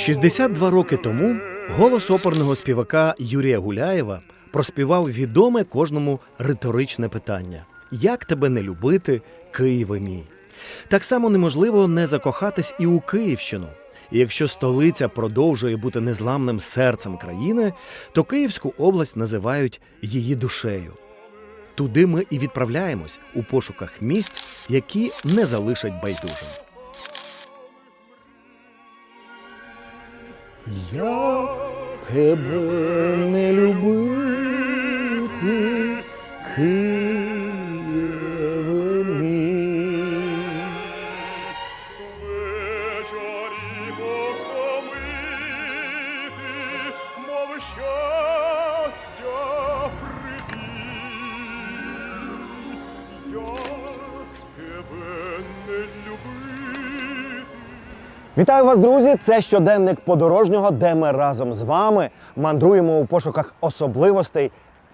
62 роки тому голос оперного співака Юрія Гуляєва проспівав відоме кожному риторичне питання: Як тебе не любити, Києве мій? Так само неможливо не закохатись і у Київщину. І якщо столиця продовжує бути незламним серцем країни, то Київську область називають її душею. Туди ми і відправляємось у пошуках місць, які не залишать байдужим. Як тебе не любити, Вітаю вас, друзі! Це щоденник подорожнього, де ми разом з вами мандруємо у пошуках особливостей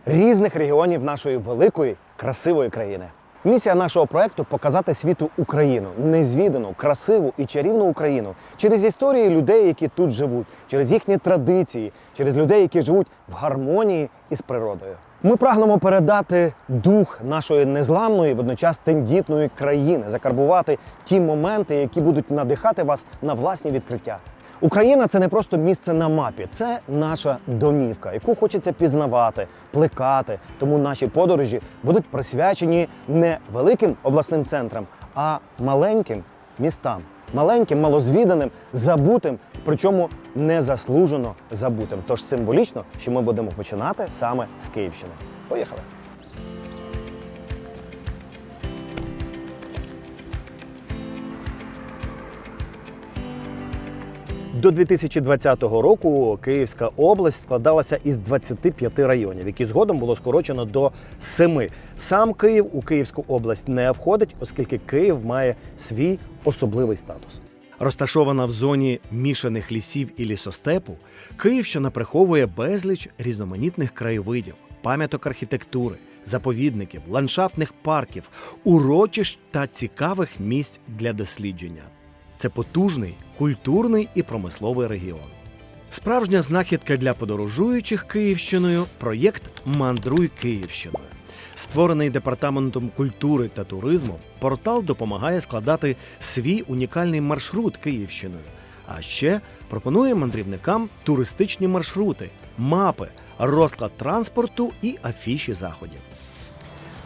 різних регіонів нашої великої красивої країни. Місія нашого проекту показати світу Україну, незвідану, красиву і чарівну Україну через історії людей, які тут живуть, через їхні традиції, через людей, які живуть в гармонії із природою. Ми прагнемо передати дух нашої незламної, водночас тендітної країни, закарбувати ті моменти, які будуть надихати вас на власні відкриття. Україна це не просто місце на мапі, це наша домівка, яку хочеться пізнавати, плекати. Тому наші подорожі будуть присвячені не великим обласним центрам, а маленьким містам, маленьким, малозвіданим, забутим, причому незаслужено забутим. Тож символічно, що ми будемо починати саме з Київщини. Поїхали! До 2020 року Київська область складалася із 25 районів, які згодом було скорочено до 7. Сам Київ у Київську область не входить, оскільки Київ має свій особливий статус. Розташована в зоні мішаних лісів і лісостепу, Київщина приховує безліч різноманітних краєвидів, пам'яток архітектури, заповідників, ландшафтних парків, урочищ та цікавих місць для дослідження. Це потужний культурний і промисловий регіон. Справжня знахідка для подорожуючих Київщиною проєкт Мандруй Київщиною. Створений департаментом культури та туризму, портал допомагає складати свій унікальний маршрут Київщиною. А ще пропонує мандрівникам туристичні маршрути, мапи, розклад транспорту і афіші заходів.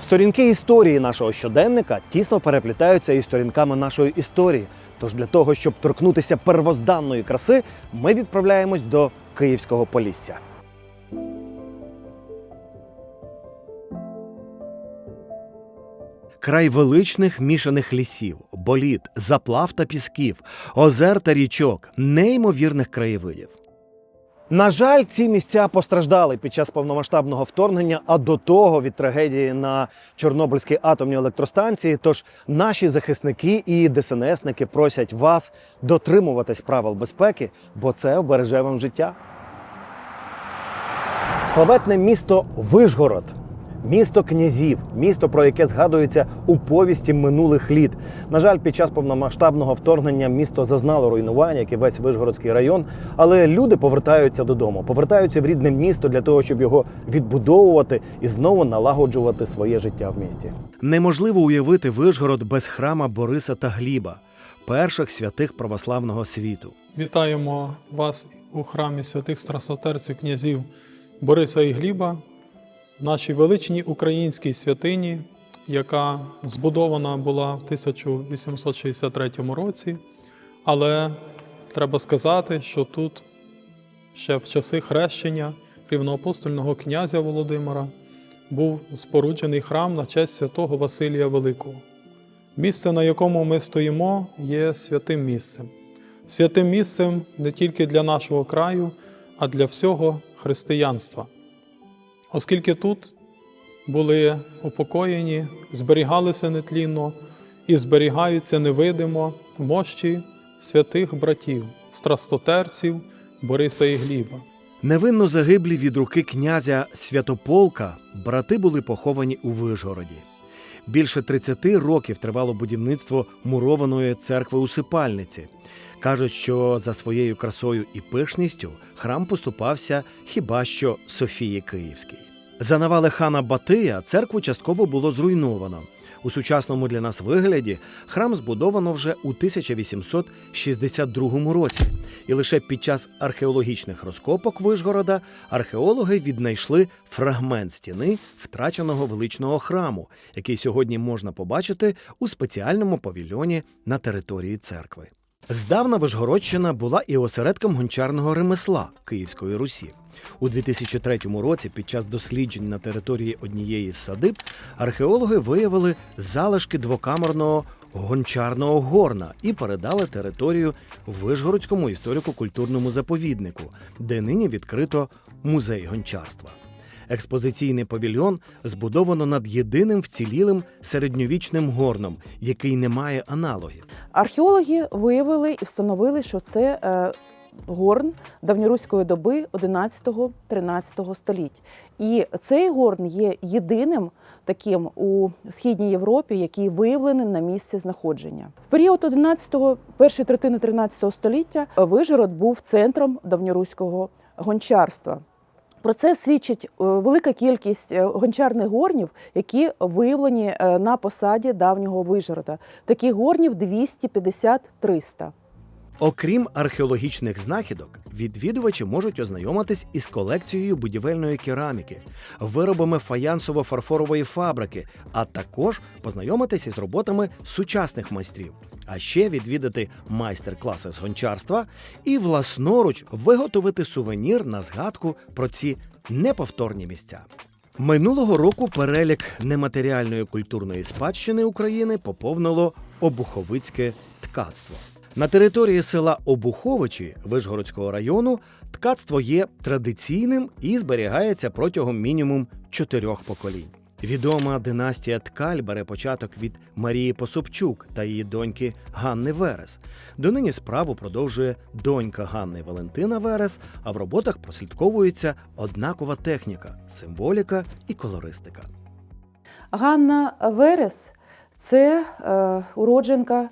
Сторінки історії нашого щоденника тісно переплітаються із сторінками нашої історії. Тож для того, щоб торкнутися первозданної краси, ми відправляємось до Київського Полісся. Край величних мішаних лісів, боліт, заплав та пісків, озер та річок, неймовірних краєвидів. На жаль, ці місця постраждали під час повномасштабного вторгнення, а до того від трагедії на Чорнобильській атомній електростанції. Тож наші захисники і ДСНСники просять вас дотримуватись правил безпеки, бо це обереже вам життя. Славетне місто Вишгород. Місто князів, місто, про яке згадується у повісті минулих літ. На жаль, під час повномасштабного вторгнення місто зазнало руйнування, як і весь Вишгородський район. Але люди повертаються додому, повертаються в рідне місто для того, щоб його відбудовувати і знову налагоджувати своє життя в місті. Неможливо уявити Вишгород без храма Бориса та Гліба, перших святих православного світу. Вітаємо вас у храмі святих страстотерців князів Бориса і Гліба, нашій величній українській святині, яка збудована була в 1863 році. Але треба сказати, що тут ще в часи хрещення рівноапостольного князя Володимира був споруджений храм на честь святого Василія Великого. Місце, на якому ми стоїмо, є святим місцем. Святим місцем не тільки для нашого краю, а для всього християнства. Оскільки тут були упокоєні, зберігалися нетлінно і зберігаються невидимо мощі святих братів, страстотерців Бориса і Гліба. Невинно загиблі від руки князя Святополка брати були поховані у Вишгороді. Більше 30 років тривало будівництво мурованої церкви усипальниці. Кажуть, що за своєю красою і пишністю храм поступався хіба що Софії Київській. За навали хана Батия церкву частково було зруйновано. У сучасному для нас вигляді храм збудовано вже у 1862 році, і лише під час археологічних розкопок Вишгорода археологи віднайшли фрагмент стіни втраченого величного храму, який сьогодні можна побачити у спеціальному павільйоні на території церкви. Здавна Вишгородщина була і осередком гончарного ремесла Київської Русі. У 2003 році, під час досліджень на території однієї з садиб, археологи виявили залишки двокамерного гончарного горна і передали територію Вишгородському історико-культурному заповіднику, де нині відкрито музей гончарства. Експозиційний павільйон збудовано над єдиним вцілілим середньовічним горном, який не має аналогів. Археологи виявили і встановили, що це е, горн давньоруської доби 11-13 століть. І цей горн є єдиним таким у східній Європі, який виявлений на місці знаходження. В період 11-го, першої третини 13 століття Вижгород був центром давньоруського гончарства. Про це свідчить е, велика кількість е, гончарних горнів, які виявлені е, на посаді давнього Вижгорода. Таких горнів 250-300. Окрім археологічних знахідок, відвідувачі можуть ознайомитись із колекцією будівельної кераміки, виробами фаянсово-фарфорової фабрики, а також познайомитись із роботами сучасних майстрів. А ще відвідати майстер-класи з гончарства і власноруч виготовити сувенір на згадку про ці неповторні місця. Минулого року перелік нематеріальної культурної спадщини України поповнило Обуховицьке ткацтво. На території села Обуховичі Вишгородського району ткацтво є традиційним і зберігається протягом мінімум чотирьох поколінь. Відома династія Ткаль бере початок від Марії Посопчук та її доньки Ганни Верес. Донині справу продовжує донька Ганни Валентина Верес, а в роботах прослідковується однакова техніка, символіка і колористика. Ганна Верес це е, уродженка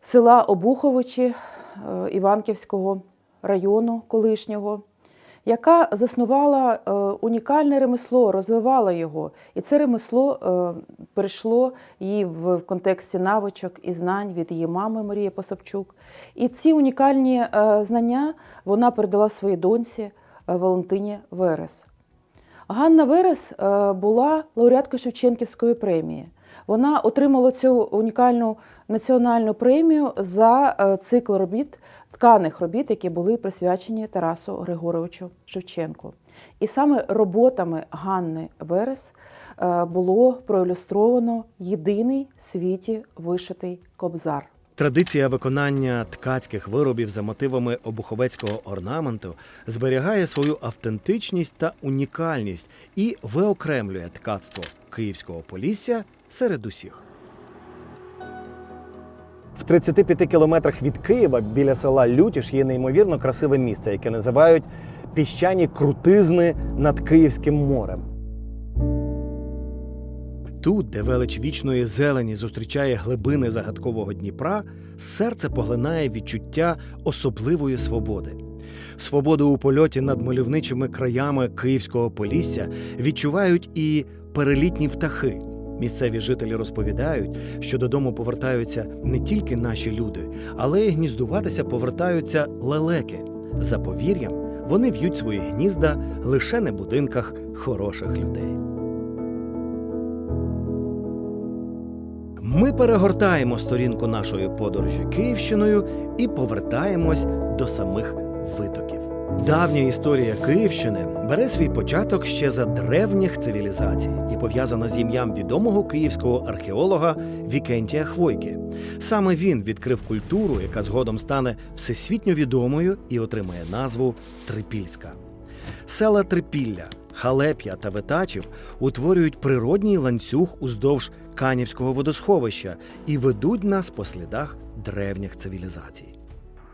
села Обуховичі е, Іванківського району колишнього, яка заснувала е, унікальне ремесло, розвивала його. І це ремесло е, перейшло їй в, контексті навичок і знань від її мами Марії Посапчук. І ці унікальні е, знання вона передала своїй доньці Валентині Верес. Ганна Верес була лауреаткою Шевченківської премії. Вона отримала цю унікальну національну премію за е, цикл робіт, тканих робіт, які були присвячені Тарасу Григоровичу Шевченку. І саме роботами Ганни Верес е, було проілюстровано єдиний в світі вишитий кобзар. Традиція виконання ткацьких виробів за мотивами обуховецького орнаменту зберігає свою автентичність та унікальність і виокремлює ткацтво Київського Полісся серед усіх. В 35 кілометрах від Києва біля села Лютіш є неймовірно красиве місце, яке називають піщані крутизни над Київським морем. Тут, де велич вічної зелені зустрічає глибини загадкового Дніпра, серце поглинає відчуття особливої свободи. Свободу у польоті над мальовничими краями Київського Полісся відчувають і перелітні птахи. Місцеві жителі розповідають, що додому повертаються не тільки наші люди, але й гніздуватися повертаються лелеки. За повір'ям, вони в'ють свої гнізда лише на будинках хороших людей. Ми перегортаємо сторінку нашої подорожі Київщиною і повертаємось до самих витоків. Давня історія Київщини бере свій початок ще за древніх цивілізацій і пов'язана з ім'ям відомого київського археолога Вікентія Хвойки. Саме він відкрив культуру, яка згодом стане всесвітньо відомою і отримає назву Трипільська. Села Трипілля, Халеп'я та Ветачів утворюють природній ланцюг уздовж Канівського водосховища і ведуть нас по слідах древніх цивілізацій.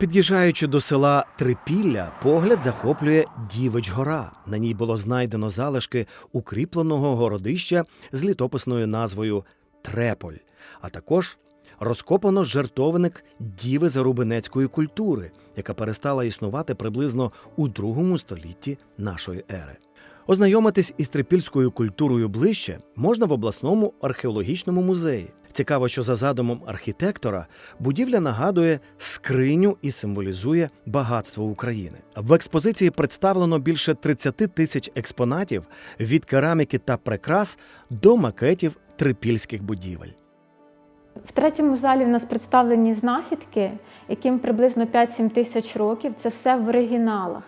Під'їжджаючи до села Трипілля, погляд захоплює Дівич гора. На ній було знайдено залишки укріпленого городища з літописною назвою Треполь, а також розкопано жертовник діви зарубинецької культури, яка перестала існувати приблизно у другому столітті нашої ери. Ознайомитись із трипільською культурою ближче можна в обласному археологічному музеї. Цікаво, що за задумом архітектора будівля нагадує скриню і символізує багатство України. В експозиції представлено більше 30 тисяч експонатів від кераміки та прикрас до макетів трипільських будівель. В третьому залі в нас представлені знахідки, яким приблизно 5-7 тисяч років. Це все в оригіналах.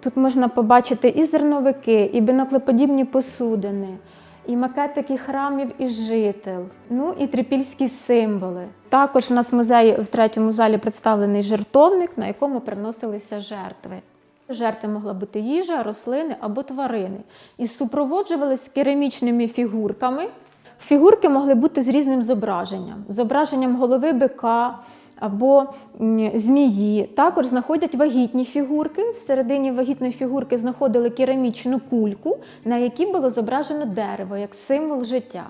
Тут можна побачити і зерновики, і біноклеподібні посудини, і макетики храмів і жител, ну і трипільські символи. Також у нас в музеї в третьому залі представлений жертовник, на якому приносилися жертви. Жертви могла бути їжа, рослини або тварини. І супроводжувались керамічними фігурками. Фігурки могли бути з різним зображенням: зображенням голови бика або змії. Також знаходять вагітні фігурки. Всередині вагітної фігурки знаходили керамічну кульку, на якій було зображено дерево як символ життя.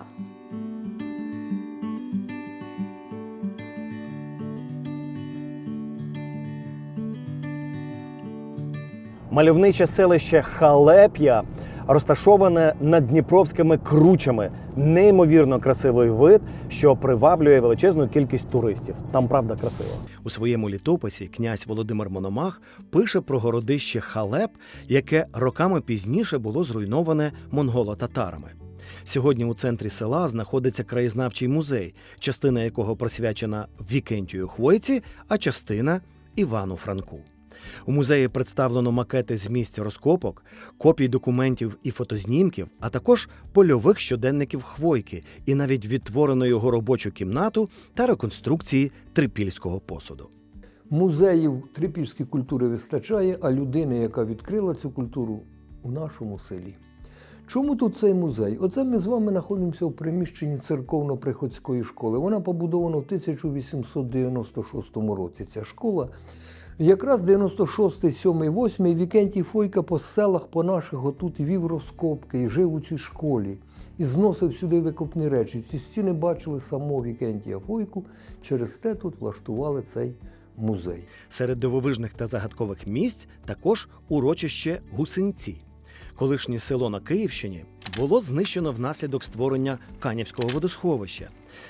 Мальовниче селище Халеп'я розташоване над Дніпровськими кручами. Неймовірно красивий вид, що приваблює величезну кількість туристів. Там правда красиво. У своєму літописі князь Володимир Мономах пише про городище Халеп, яке роками пізніше було зруйноване монголо-татарами. Сьогодні у центрі села знаходиться краєзнавчий музей, частина якого присвячена Вікентію Хвойці, а частина Івану Франку. У музеї представлено макети з місць розкопок, копій документів і фотознімків, а також польових щоденників Хвойки і навіть відтворено його робочу кімнату та реконструкції трипільського посуду. Музеїв трипільської культури вистачає, а людини, яка відкрила цю культуру у нашому селі. Чому тут цей музей? Оце ми з вами знаходимося в приміщенні церковно-приходської школи. Вона побудована в 1896 році. Ця школа. Якраз 96, 7, 8 Вікентій Фойка по селах по наших отут вів розкопки і жив у цій школі. І зносив сюди викопні речі. Ці стіни бачили самого Вікентія Фойку, через те тут влаштували цей музей. Серед дивовижних та загадкових місць також урочище Гусинці. Колишнє село на Київщині було знищено внаслідок створення Канівського водосховища.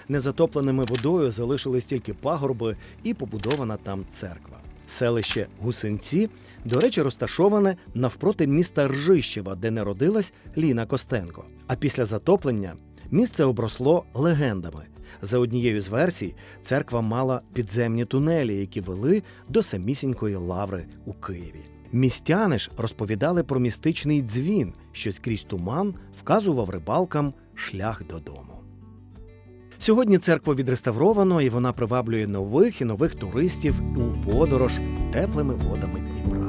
Незатопленими водою залишились тільки пагорби і побудована там церква. Селище Гусинці, до речі, розташоване навпроти міста Ржищева, де народилась Ліна Костенко. А після затоплення місце обросло легендами. За однією з версій, церква мала підземні тунелі, які вели до самісінької лаври у Києві. Містяни ж розповідали про містичний дзвін, що скрізь туман вказував рибалкам шлях додому. Сьогодні церкву відреставровано і вона приваблює нових і нових туристів у подорож теплими водами Дніпра.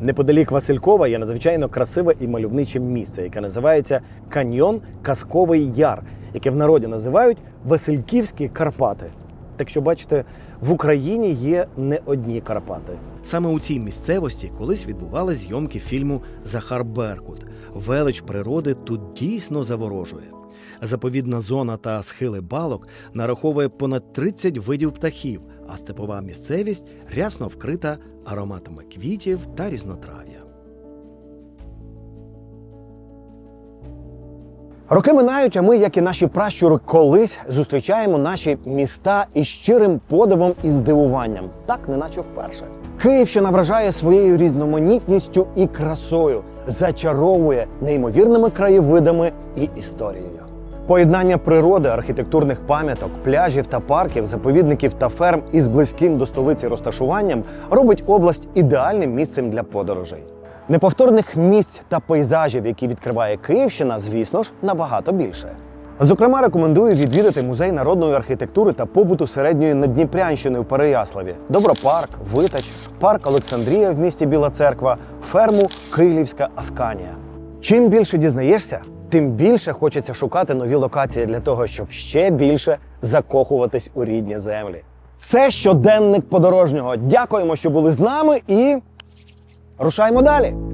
Неподалік Василькова є надзвичайно красиве і мальовниче місце, яке називається Каньйон Казковий Яр, яке в народі називають Васильківські Карпати. Так що, бачите, в Україні є не одні Карпати. Саме у цій місцевості колись відбували зйомки фільму Захар Беркут. Велич природи тут дійсно заворожує. Заповідна зона та схили балок нараховує понад 30 видів птахів, а степова місцевість рясно вкрита ароматами квітів та різнотрав'я. Роки минають, а ми, як і наші пращури, колись зустрічаємо наші міста із щирим подивом і здивуванням, так неначе вперше. Київщина вражає своєю різноманітністю і красою, зачаровує неймовірними краєвидами і історією. Поєднання природи, архітектурних пам'яток, пляжів та парків, заповідників та ферм із близьким до столиці розташуванням робить область ідеальним місцем для подорожей. Неповторних місць та пейзажів, які відкриває Київщина, звісно ж, набагато більше. Зокрема, рекомендую відвідати музей народної архітектури та побуту середньої Надніпрянщини в Переяславі, Добропарк, Витач, парк Олександрія в місті Біла Церква, ферму Київська Асканія. Чим більше дізнаєшся, тим більше хочеться шукати нові локації для того, щоб ще більше закохуватись у рідні землі. Це щоденник подорожнього. Дякуємо, що були з нами і рушаємо далі.